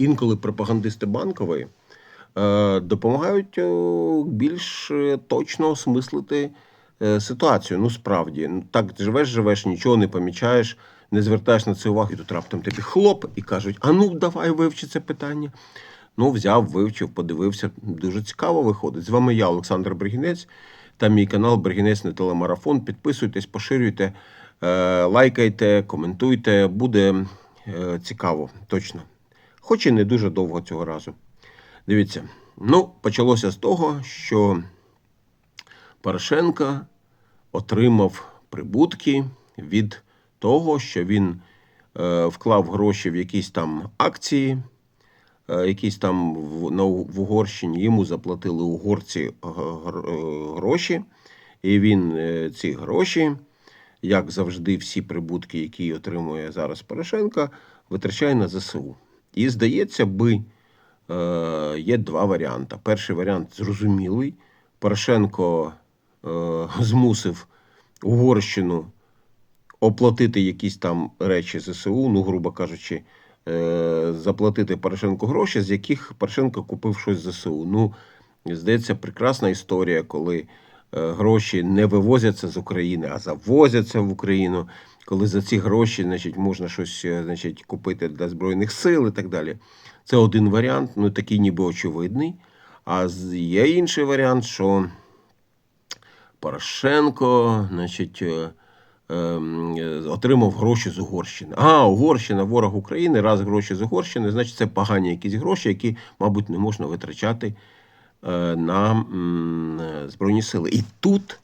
інколи пропагандисти банкової е, допомагають е, більш е, точно осмислити ситуацію. Ну, справді, ну, так живеш, живеш, нічого не помічаєш, не звертаєш на це увагу, і тут раптом тобі хлоп і кажуть: а ну, давай вивчи це питання. Ну, взяв, вивчив, подивився. Дуже цікаво виходить. З вами я, Олександр Бригінець, та мій канал Бригінець на телемарафон. Підписуйтесь, поширюйте, лайкайте, коментуйте. Буде цікаво, точно. Хоч і не дуже довго цього разу. Дивіться, ну, почалося з того, що Порошенко отримав прибутки від того, що він е, вклав гроші в якісь там акції, е, якісь там в, на, в Угорщині. Йому заплатили угорці е, е, гроші, і він е, ці гроші, як завжди, всі прибутки, які отримує зараз Порошенко, витрачає на ЗСУ. І здається би, е, є два варіанти. Перший варіант зрозумілий. Порошенко е, змусив Угорщину оплатити якісь там речі ЗСУ, ну, грубо кажучи, е, заплатити Порошенку гроші, з яких Порошенко купив щось ЗСУ. Ну, здається, прекрасна історія, коли гроші не вивозяться з України, а завозяться в Україну. Коли за ці гроші значить, можна щось е, значить, купити для Збройних сил і так далі. Це один варіант, ну такий ніби очевидний. А є інший варіант, що Порошенко, значить, е, ем, е, отримав гроші з Угорщини. А, Угорщина, ворог України, раз гроші з Угорщини, значить, це погані якісь гроші, які, мабуть, не можна витрачати е, на е, Збройні сили. І тут,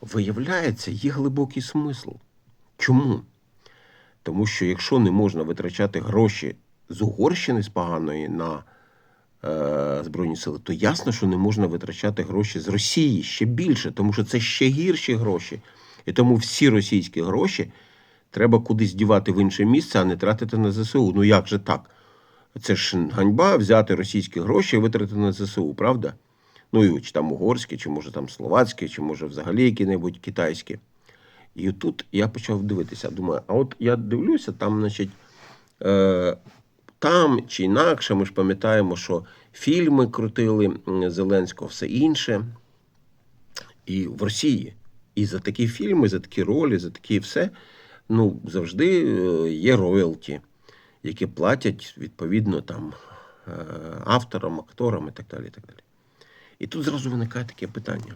виявляється, є глибокий смисл. Чому? Тому що якщо не можна витрачати гроші з Угорщини з поганої на е, Збройні сили, то ясно, що не можна витрачати гроші з Росії ще більше, тому що це ще гірші гроші. І тому всі російські гроші треба кудись дівати в інше місце, а не тратити на ЗСУ. Ну як же так? Це ж ганьба взяти російські гроші і витратити на ЗСУ, правда? Ну, і чи там угорські, чи може там словацькі, чи може взагалі які-небудь китайські. І тут я почав дивитися. Думаю, а от я дивлюся, там, значить, е, там чи інакше, ми ж пам'ятаємо, що фільми крутили Зеленського, все інше. І в Росії. І за такі фільми, за такі ролі, за такі все, ну, завжди е, є роялті, які платять відповідно там е, авторам, акторам і так далі. І, так далі. і тут зразу виникає таке питання.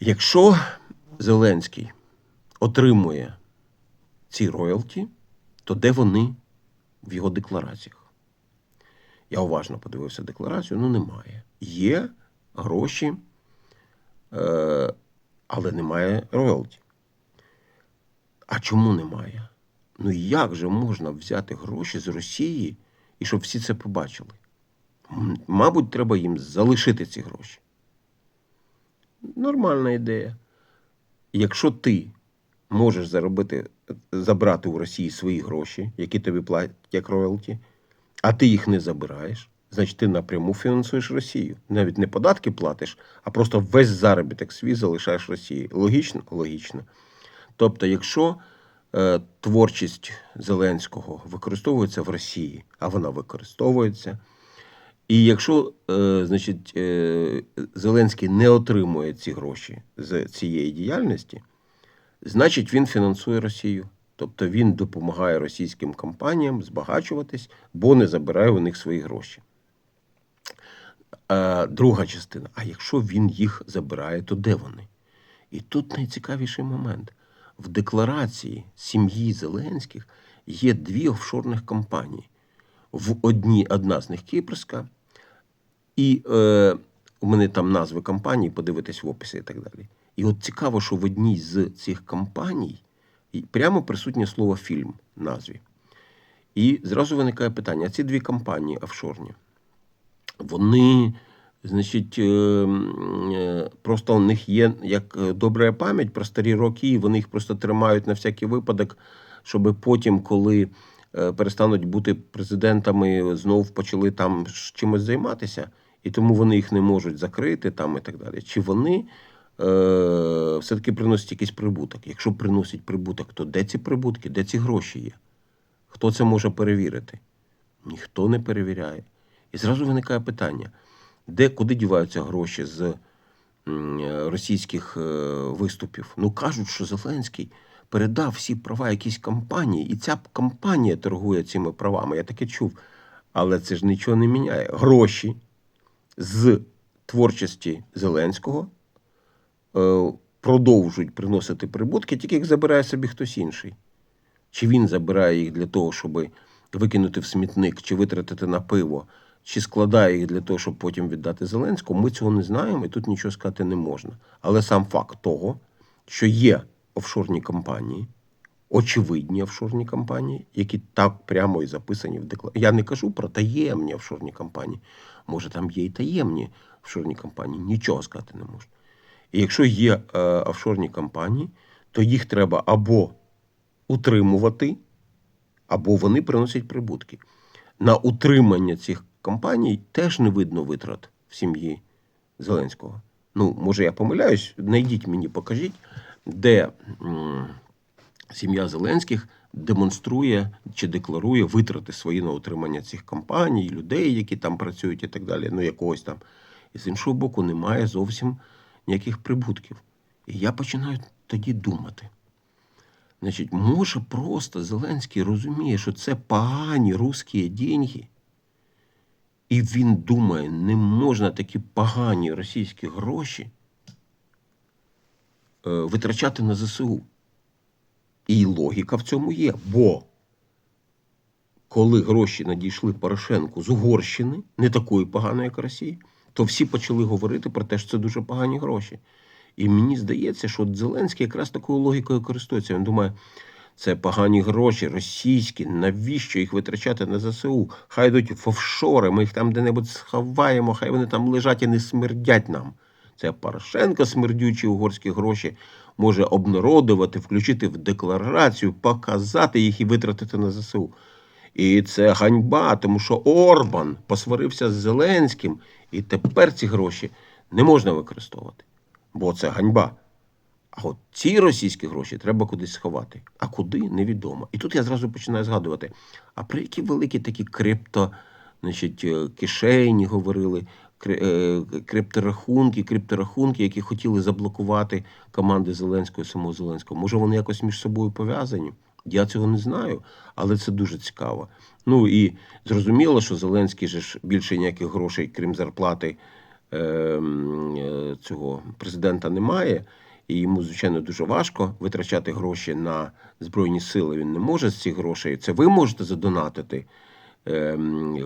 Якщо Зеленський отримує ці роялті, то де вони в його деклараціях? Я уважно подивився декларацію, ну немає. Є гроші, е, але немає роялті. А чому немає? Ну як же можна взяти гроші з Росії і щоб всі це побачили? Мабуть, треба їм залишити ці гроші. Нормальна ідея. Якщо ти можеш заробити, забрати у Росії свої гроші, які тобі платять як роялті, а ти їх не забираєш, значить ти напряму фінансуєш Росію. Навіть не податки платиш, а просто весь заробіток свій залишаєш Росії. Логічно? Логічно. Тобто, якщо творчість Зеленського використовується в Росії, а вона використовується, і якщо е, значить, е, Зеленський не отримує ці гроші з цієї діяльності, значить він фінансує Росію. Тобто він допомагає російським компаніям збагачуватись, бо не забирає у них свої гроші. Друга частина. А якщо він їх забирає, то де вони? І тут найцікавіший момент. В декларації сім'ї Зеленських є дві офшорних компанії. В одній одна з них кіпрська, і е, у мене там назви компаній, подивитись в описі і так далі. І от цікаво, що в одній з цих компаній прямо присутнє слово фільм в назві. І зразу виникає питання: а ці дві компанії офшорні, вони, значить, е, е, просто у них є як е, добра пам'ять про старі роки, і вони їх просто тримають на всякий випадок, щоб потім, коли перестануть бути президентами, знов почали там чимось займатися, і тому вони їх не можуть закрити там і так далі. Чи вони е, все-таки приносять якийсь прибуток? Якщо приносять прибуток, то де ці прибутки, де ці гроші є? Хто це може перевірити? ніхто не перевіряє. І зразу виникає питання: де, куди діваються гроші з е, російських е, виступів? Ну кажуть, що Зеленський передав всі права якійсь компанії, і ця компанія торгує цими правами. Я таке чув. Але це ж нічого не міняє. Гроші з творчості Зеленського е, продовжують приносити прибутки, тільки їх забирає собі хтось інший. Чи він забирає їх для того, щоб викинути в смітник, чи витратити на пиво, чи складає їх для того, щоб потім віддати Зеленському, ми цього не знаємо і тут нічого сказати не можна. Але сам факт того, що є офшорні компанії, очевидні офшорні компанії, які так прямо і записані в декларації. Я не кажу про таємні офшорні компанії. Може, там є і таємні офшорні компанії, нічого сказати не можна. І якщо є е, офшорні компанії, то їх треба або утримувати, або вони приносять прибутки. На утримання цих компаній теж не видно витрат в сім'ї Зеленського. Ну, може, я помиляюсь, знайдіть мені, покажіть, де сім'я Зеленських демонструє чи декларує витрати свої на утримання цих компаній, людей, які там працюють і так далі, ну якогось там. І з іншого боку, немає зовсім ніяких прибутків. І я починаю тоді думати. Значить, може, просто Зеленський розуміє, що це погані русські деньги, і він думає, не можна такі погані російські гроші е, витрачати на ЗСУ. І логіка в цьому є. Бо коли гроші надійшли Порошенку з Угорщини, не такої поганої, як Росії, то всі почали говорити про те, що це дуже погані гроші. І мені здається, що Зеленський якраз такою логікою користується. Він думає, це погані гроші, російські, навіщо їх витрачати на ЗСУ? Хай йдуть в офшори, ми їх там де-небудь сховаємо, хай вони там лежать і не смердять нам. Це Порошенко смердючі угорські гроші може обнародувати, включити в декларацію, показати їх і витратити на ЗСУ. І це ганьба, тому що Орбан посварився з Зеленським, і тепер ці гроші не можна використовувати, бо це ганьба. А от ці російські гроші треба кудись сховати. А куди невідомо. І тут я зразу починаю згадувати: а про які великі такі крипто, значить, е, кишені говорили, е, крипторахунки, крипторахунки, які хотіли заблокувати команди Зеленського і самого Зеленського. Може, вони якось між собою пов'язані? Я цього не знаю, але це дуже цікаво. Ну і зрозуміло, що Зеленський же ж більше ніяких грошей, крім зарплати е, м, е, цього президента, немає. І йому, звичайно, дуже важко витрачати гроші на збройні сили. Він не може з цих грошей. Це ви можете задонатити ем, е,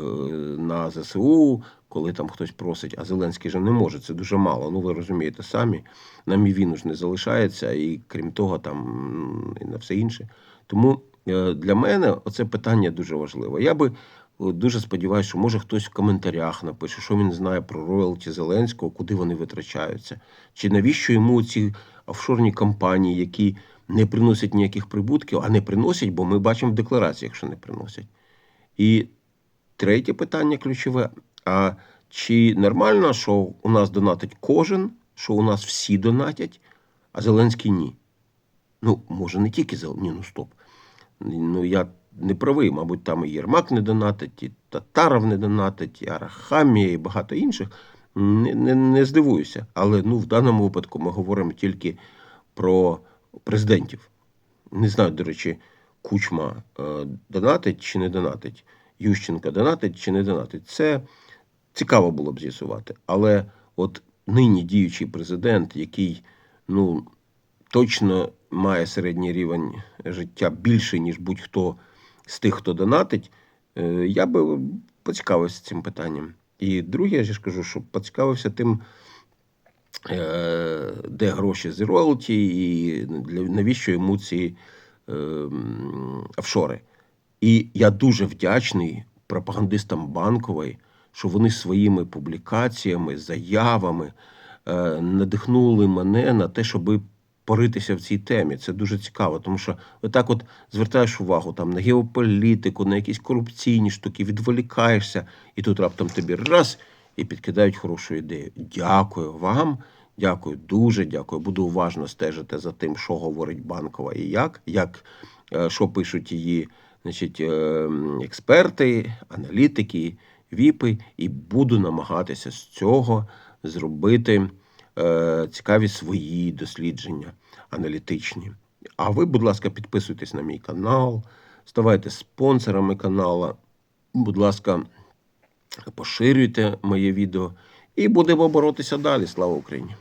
на ЗСУ, коли там хтось просить, а Зеленський же не може. Це дуже мало. Ну ви розумієте самі. Нам і він ж не залишається, і крім того, там і на все інше. Тому е, для мене оце питання дуже важливе. Я би дуже сподіваюся, що може хтось в коментарях напише, що він знає про роялті Зеленського, куди вони витрачаються, чи навіщо йому ці офшорні компанії, які не приносять ніяких прибутків, а не приносять, бо ми бачимо в деклараціях, що не приносять. І третє питання ключове: а чи нормально, що у нас донатить кожен, що у нас всі донатять, а Зеленський ні? Ну, може, не тільки Зеленський, ні, ну стоп. Ну, я не правий, мабуть, там і Єрмак не донатить, і Татаров не донатить, і Арахамія, і багато інших. Не, не, не здивуюся. Але ну, в даному випадку ми говоримо тільки про президентів. Не знаю, до речі, Кучма е, донатить чи не донатить, Ющенка донатить чи не донатить. Це цікаво було б з'ясувати. Але от нині діючий президент, який ну, точно має середній рівень життя більший, ніж будь-хто з тих, хто донатить, е, я би поцікавився цим питанням. І друге, я ж кажу, що поцікавився тим, е, де гроші з роялті, і навіщо йому ці е, офшори. І я дуже вдячний пропагандистам банкової, що вони своїми публікаціями, заявами надихнули мене на те, щоби поритися в цій темі. Це дуже цікаво, тому що отак от звертаєш увагу там на геополітику, на якісь корупційні штуки, відволікаєшся, і тут раптом тобі раз і підкидають хорошу ідею. Дякую вам. Дякую, дуже дякую. Буду уважно стежити за тим, що говорить банкова і як, як е, що пишуть її значить, е, експерти, аналітики, віпи, і буду намагатися з цього зробити цікаві свої дослідження аналітичні. А ви, будь ласка, підписуйтесь на мій канал, ставайте спонсорами канала. Будь ласка, поширюйте моє відео і будемо боротися далі. Слава Україні!